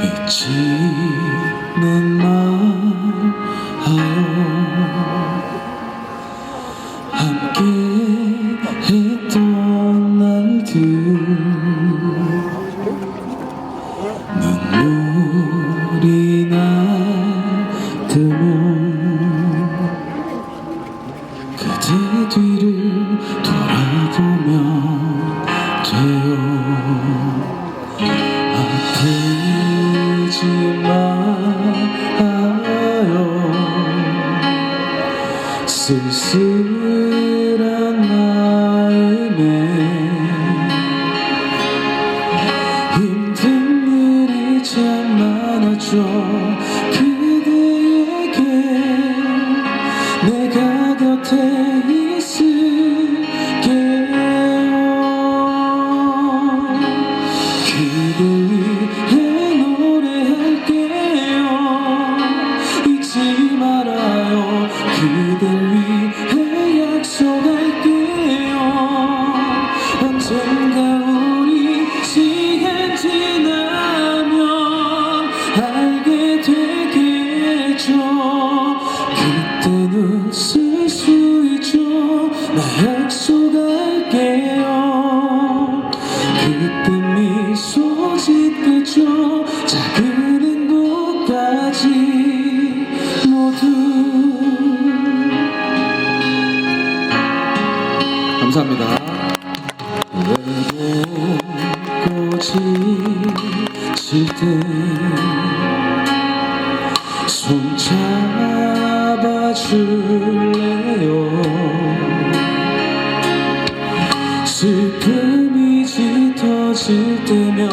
잊지는 말아요 함께 했던 날들 눈물이 나더면 그대 뒤를 쓸쓸 되겠죠. 그땐 웃을 수 있죠. 나 약속할게요. 그때 미소 짓겠죠. 작은 행복까지 모두. 감사합니다. 외롭고 지칠 때 손 잡아줄래요? 슬픔이 짙어질 때면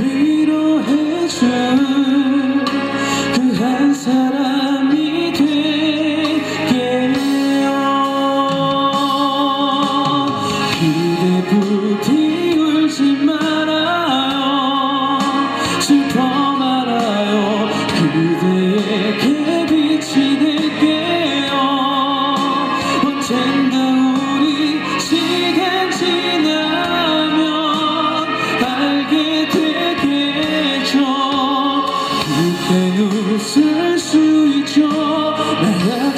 위로해줄 그 한 사람이 될게요. 그대 부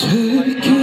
Take